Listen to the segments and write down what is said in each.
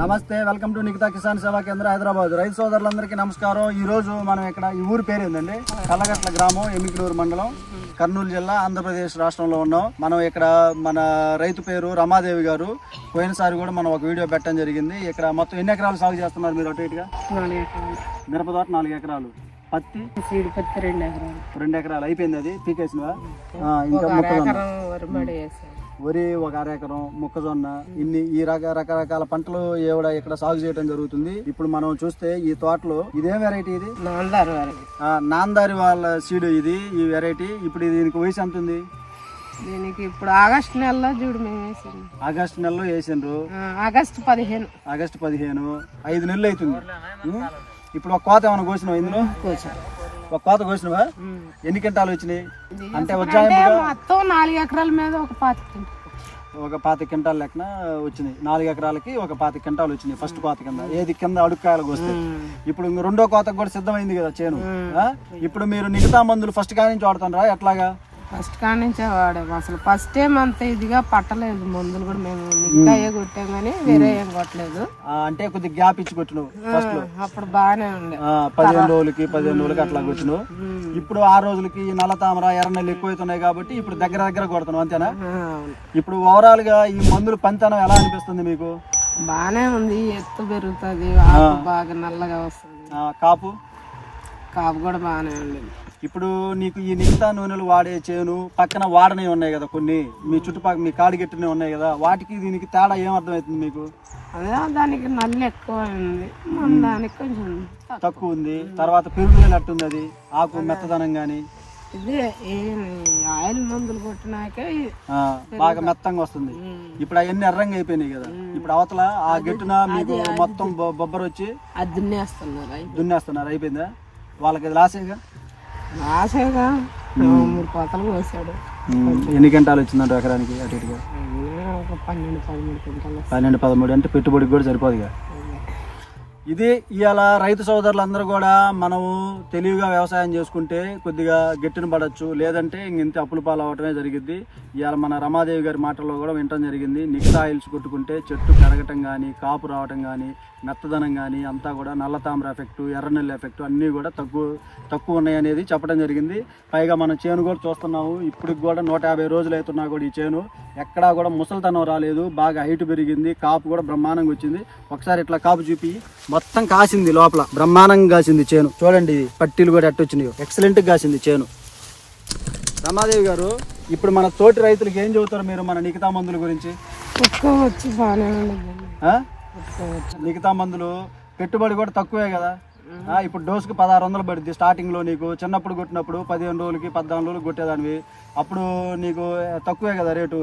నమస్తే welcome to Nikhita Kisan సేవా కేంద్ర హైదరాబాద్. రైతు సోదరులందరికీ నమస్కారం. ఈ రోజు మనం ఇక్కడ ఈ ఊరి పేరు ఏందండి? కల్లగట్ల గ్రామం ఎమికిలూరు మండలం కర్నూలు జిల్లా ఆంధ్రప్రదేశ్ రాష్ట్రంలో ఉన్నాం. మనం ఇక్కడ మన రైతు పేరు రమాదేవి గారు. పోయినసారి కూడా మనం ఒక వీడియో పెట్టడం జరిగింది. ఇక్కడ మొత్తం ఎన్ని ఎకరాలు సాగు చేస్తున్నారు మీరు అటు ఇటుగా? నాలుగు ఎకరాలు. మిరప తోట నాలుగు ఎకరాలు. పత్తి? సీడి పత్తి రెండు ఎకరాలు. రెండు ఎకరాలు. అయిపోయింది అది? పీకేసినవా? ఇంకా వరి ఒక అర ఎకరం మొక్కజొన్న ఇన్ని ఈ రక రకరకాల పంటలు ఏవిడ ఇక్కడ సాగు చేయడం జరుగుతుంది. ఇప్పుడు మనం చూస్తే ఈ తోటలో ఇదేం వెరైటీ ఇది? ఆ, నాందారి వాళ్ళ సీడ్ ఇది ఈ వెరైటీ ఇప్పుడు దీనికి వయసు ఎంత ఉంది? దీనికి ఇప్పుడు ఆగస్టు నెలలో చూడు మేము వేసాము ఆగస్టు నెలలో వేసిండ్రు ఆగస్టు పదిహేను. ఆగస్టు పదిహేను. ఐదు నెలలు అవుతుంది? ఇప్పుడు ఒక కోత ఏమైనా కోసినావా ఇందులో? కోసాం. ఒక కోత కోసినవా. ఎన్ని కింటాలు వచ్చినాయి? అంటే ఉజ్జాయింపుగా మొత్తం నాలుగు ఎకరాల మీద ఒక పాతి ఒక పాతి క్వింటాల్ లెక్కన వచ్చినాయి. నాలుగు ఎకరాలకి ఒక పాతి క్వింటాలు వచ్చినాయి ఫస్ట్ కోత కింద. ఏది కింద అడుక్కాయలకు వస్తే ఇప్పుడు రెండో కోతకు కూడా సిద్ధమైంది కదా చేను? ఇప్పుడు మీరు మిగతా మందులు ఫస్ట్ కాడి నుంచి వాడుతుండ్రా? ఎట్లాగా? ఫస్ట్ కాడి నుంచే వాడాము. అసలు ఫస్ట్ టైం అంత ఇదిగా పట్టలేదు. మందులు కూడా మేము నిక్కాయే కొట్టాం కానీ వేరే ఏం కొట్టలేదు. అంటే కొద్దిగా గ్యాప్ ఇచ్చి కొట్టినావు ఫస్ట్లో. అప్పుడు బాగానే ఉండే. పదిహేను రోజులకి పదిహేను రోజులకి అట్లా కొట్టినావు. ఇప్పుడు ఆ రోజులకి నల్ల తామర ఎర్ర నెల్లు ఎక్కువ అవుతున్నాయి కాబట్టి ఇప్పుడు దగ్గర దగ్గర కొడుతున్నావు అంతేనా. ఇప్పుడు ఓవరాల్గా ఈ మందులు పంతనం ఎలా అనిపిస్తుంది మీకు? బాగానే ఉంది. ఎత్తు పెరుగుతుంది బాగా నల్లగా వస్తుంది. కాపు? కాపు కూడా బాగానే ఉండేది. ఇప్పుడు నీకు ఈ మిగతా నూనెలు వాడే చేను పక్కన వాడనే ఉన్నాయి కదా కొన్ని. మీ చుట్టుపక్కల మీ కాడిగెట్టునే ఉన్నాయి కదా. వాటికి దీనికి తేడా ఏం అర్థమవుతుంది మీకు? అదే దానికి నల్లి ఎక్కువ ఉంది. మన దానికి కొంచెం తక్కువ. ఉంది. తర్వాత పెరుగుదల అట్టుంది అది? ఆకు మెత్తదనం కానీ ఇదే ఆయిల్ మందులు కొట్టినాక బాగా మెత్తంగా వస్తుంది. ఇప్పుడు అవన్నీ ఎర్రంగా అయిపోయినాయి కదా. ఇప్పుడు అవతల ఆ గెట్టున మీకు మొత్తం బొబ్బరు వచ్చి అది దున్నేస్తున్నారు. దున్నేస్తున్నారు. అయిపోయిందా? వాళ్ళకి అది లాసేగా ఆశగా మూడు కోతలు కోసాడు ఎన్ని గంటలు వచ్చిందంట ఎకరానికి అటు ఇటుగా? ఒక పన్నెండు పదమూడు పన్నెండు పదమూడు అంటే పెట్టుబడికి కూడా సరిపోదుగా? ఇది ఇవాళ రైతు సోదరులందరూ కూడా మనము తెలివిగా వ్యవసాయం చేసుకుంటే కొద్దిగా గట్టిన పడవచ్చు లేదంటే ఇంక ఇంత అప్పుల పాలు అవటమే జరిగింది ఇవాళ మన రమాదేవి గారి మాటల్లో కూడా వినటం జరిగింది. నిక్తా ఆయిల్స్ కొట్టుకుంటే చెట్టు పెరగటం కానీ కాపు రావటం కానీ మెత్తదనం కానీ అంతా కూడా నల్ల తామర ఎఫెక్టు ఎర్రనెల్లి ఎఫెక్టు అన్నీ కూడా తక్కువ తక్కువ ఉన్నాయి అనేది చెప్పడం జరిగింది. పైగా మనం చేను కూడా చూస్తున్నాము ఇప్పటికి కూడా నూట యాభై రోజులు అవుతున్నా కూడా ఈ చేను. ఎక్కడా కూడా ముసలితనం రాలేదు. బాగా హైట్ పెరిగింది. కాపు కూడా బ్రహ్మాండంగా వచ్చింది. ఒకసారి ఇట్లా కాపు చూపి. మొత్తం కాసింది లోపల. బ్రహ్మాండంగా కాసింది చేను. చూడండి ఇది. పట్టీలు కూడా ఎట్టొచ్చినాయో ఎక్సలెంట్గా కాసింది చేను. రమాదేవి గారు ఇప్పుడు మన తోటి రైతులకు ఏం చెబుతారు మీరు మన నిఖితా మందుల గురించి? మిగతా మందులు పెట్టుబడి కూడా తక్కువే కదా? ఇప్పుడు డోసుకి పదహారు వందలు పడుద్ది స్టార్టింగ్లో నీకు. చిన్నప్పుడు కొట్టినప్పుడు పదిహేను రోజులకి పద్నాలుగు రోజులు కొట్టేదానివి. అప్పుడు నీకు తక్కువే కదా రేటు?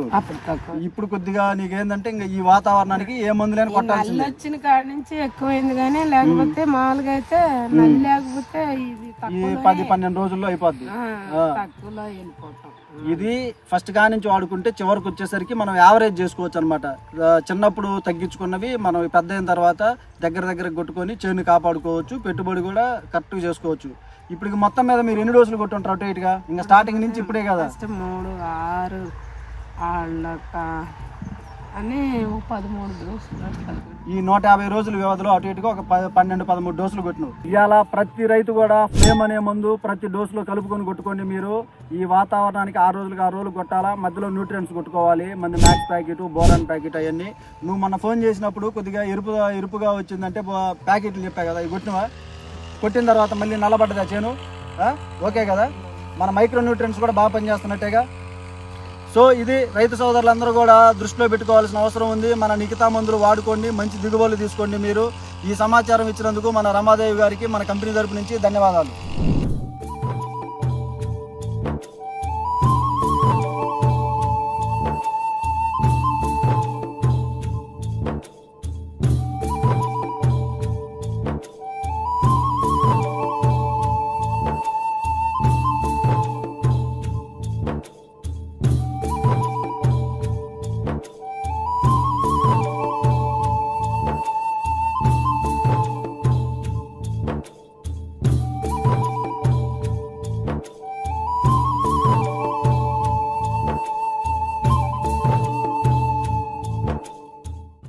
ఇప్పుడు కొద్దిగా నీకేందంటే ఇంకా ఈ వాతావరణానికి ఏ మందులేని నల్లి కొట్టాల్సిందే. వచ్చిన కాడి నుంచి ఎక్కువైంది కానీ లేకపోతే మామూలుగా అయితే లేకపోతే ఇది ఈ పది పన్నెండు రోజుల్లో అయిపోద్ది. ఇది ఫస్ట్ కా నుంచి వాడుకుంటే చివరికి వచ్చేసరికి మనం యావరేజ్ చేసుకోవచ్చు అనమాట చిన్నప్పుడు తగ్గించుకున్నవి మనం పెద్ద అయిన తర్వాత దగ్గర దగ్గర కొట్టుకొని చేను కాపాడుకోవచ్చు పెట్టుబడి కూడా కరెక్ట్గా చేసుకోవచ్చు. ఇప్పుడు మొత్తం మీద మీరు ఎన్ని రోజులు కొట్టుంటారు అటు ఇటుగా? ఇంకా స్టార్టింగ్ నుంచి ఇప్పుడే కదా. ఫస్ట్ మూడు ఆరు ఆళ్ళక అని పదమూడు డోసులు ఈ నూట యాభై రోజుల వ్యవధిలో అటు ఇటుగా ఒక పన్నెండు పదమూడు డోసులు కొట్టినావు ఇవాళ ప్రతి రైతు కూడా ఫ్లేమ్ అనే మందు ప్రతి డోసులో కలుపుకొని కొట్టుకోండి మీరు. ఈ వాతావరణానికి ఆరు రోజులకు ఆరు రోజులు కొట్టాలా? మధ్యలో న్యూట్రియన్స్ కొట్టుకోవాలి. మంది మ్యాక్స్ ప్యాకెట్ బోరాన్ ప్యాకెట్ అవన్నీ. నువ్వు మొన్న ఫోన్ చేసినప్పుడు కొద్దిగా ఎరుపు ఎరుపుగా వచ్చిందంటే ప్యాకెట్లు చెప్పా కదా ఇవి కొట్టినవా? కొట్టిన తర్వాత మళ్ళీ నల్లబడ్డదా చేను? ఓకే కదా? మన మైక్రో న్యూట్రియన్స్ కూడా బాగా పనిచేస్తున్నట్టేగా. సో ఇది రైతు సోదరులందరూ కూడా దృష్టిలో పెట్టుకోవాల్సిన అవసరం ఉంది. మన నిఖితా మందులు వాడుకోండి మంచి దిగుబడులు తీసుకోండి మీరు. ఈ సమాచారం ఇచ్చినందుకు మన రమాదేవి గారికి మన కంపెనీ తరపు నుంచి ధన్యవాదాలు.